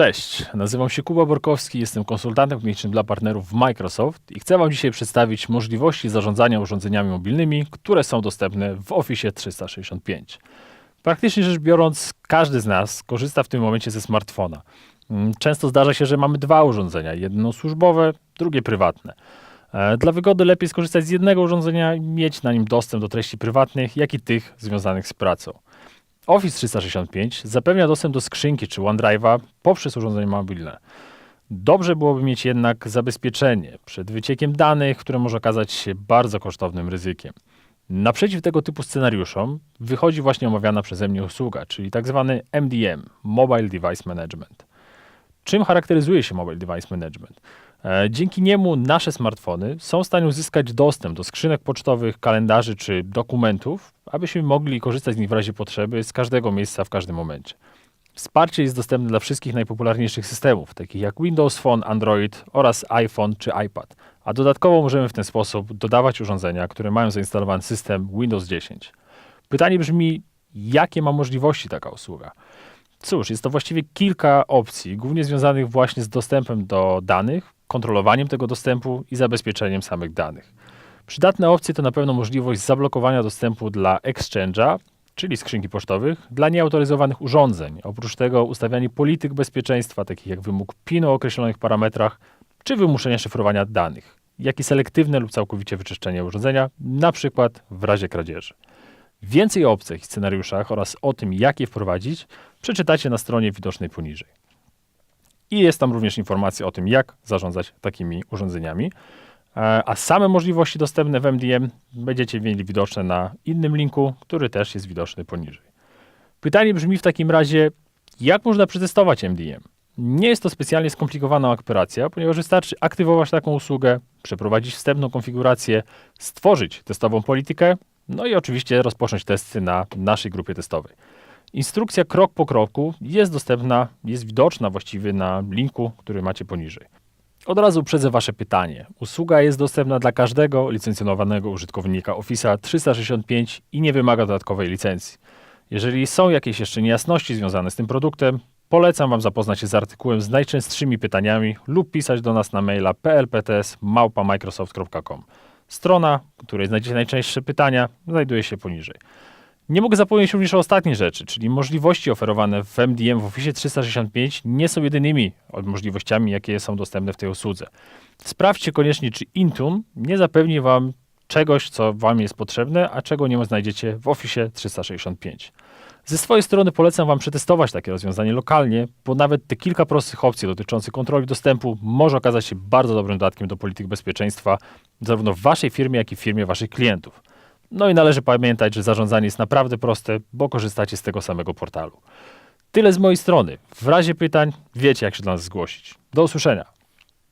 Cześć, nazywam się Kuba Borkowski, jestem konsultantem klinicznym dla partnerów w Microsoft i chcę Wam dzisiaj przedstawić możliwości zarządzania urządzeniami mobilnymi, które są dostępne w Office 365. Praktycznie rzecz biorąc, każdy z nas korzysta w tym momencie ze smartfona. Mm, Często zdarza się, że mamy dwa urządzenia, jedno służbowe, drugie prywatne. E, Dla wygody lepiej skorzystać z jednego urządzenia i mieć na nim dostęp do treści prywatnych, jak i tych związanych z pracą. Office 365 zapewnia dostęp do skrzynki czy OneDrive'a poprzez urządzenie mobilne. Dobrze byłoby mieć jednak zabezpieczenie przed wyciekiem danych, które może okazać się bardzo kosztownym ryzykiem. Naprzeciw tego typu scenariuszom wychodzi właśnie omawiana przeze mnie usługa, czyli tak zwany MDM Mobile Device Management. Czym charakteryzuje się Mobile Device Management? E, Dzięki niemu nasze smartfony są w stanie uzyskać dostęp do skrzynek pocztowych, kalendarzy czy dokumentów, abyśmy mogli korzystać z nich w razie potrzeby z każdego miejsca w każdym momencie. Wsparcie jest dostępne dla wszystkich najpopularniejszych systemów, takich jak Windows Phone, Android oraz iPhone czy iPad. A dodatkowo możemy w ten sposób dodawać urządzenia, które mają zainstalowany system Windows 10. Pytanie brzmi, jakie ma możliwości taka usługa? Cóż, jest to właściwie kilka opcji, głównie związanych właśnie z dostępem do danych, kontrolowaniem tego dostępu i zabezpieczeniem samych danych. Przydatne opcje to na pewno możliwość zablokowania dostępu dla Exchange'a, czyli skrzynki pocztowych, dla nieautoryzowanych urządzeń. Oprócz tego ustawianie polityk bezpieczeństwa, takich jak wymóg PIN o określonych parametrach, czy wymuszenie szyfrowania danych, jak i selektywne lub całkowicie wyczyszczenie urządzenia, na przykład w razie kradzieży. Więcej o opcjach i scenariuszach oraz o tym, jak je wprowadzić, przeczytacie na stronie widocznej poniżej. I jest tam również informacja o tym, jak zarządzać takimi urządzeniami. E, A same możliwości dostępne w MDM będziecie mieli widoczne na innym linku, który też jest widoczny poniżej. Pytanie brzmi w takim razie, jak można przetestować MDM? Nie jest to specjalnie skomplikowana operacja, ponieważ wystarczy aktywować taką usługę, przeprowadzić wstępną konfigurację, stworzyć testową politykę, no i oczywiście rozpocząć testy na naszej grupie testowej. Instrukcja krok po kroku jest dostępna, jest widoczna właściwie na linku, który macie poniżej. Od razu uprzedzę Wasze pytanie. Usługa jest dostępna dla każdego licencjonowanego użytkownika Office 365 i nie wymaga dodatkowej licencji. Jeżeli są jakieś jeszcze niejasności związane z tym produktem, polecam Wam zapoznać się z artykułem z najczęstszymi pytaniami lub pisać do nas na maila plpts.microsoft.com. Strona, w której znajdziecie najczęstsze pytania, znajduje się poniżej. Nie mogę zapomnieć również o ostatniej rzeczy, czyli możliwości oferowane w MDM w Office 365 nie są jedynymi możliwościami, jakie są dostępne w tej usłudze. Sprawdźcie koniecznie, czy Intune nie zapewni Wam czegoś, co Wam jest potrzebne, a czego nie znajdziecie w Office 365. Ze swojej strony polecam Wam przetestować takie rozwiązanie lokalnie, bo nawet te kilka prostych opcji dotyczących kontroli dostępu może okazać się bardzo dobrym dodatkiem do polityk bezpieczeństwa, zarówno w Waszej firmie, jak i w firmie Waszych klientów. No i należy pamiętać, że zarządzanie jest naprawdę proste, bo korzystacie z tego samego portalu. Tyle z mojej strony. W razie pytań wiecie, jak się do nas zgłosić. Do usłyszenia.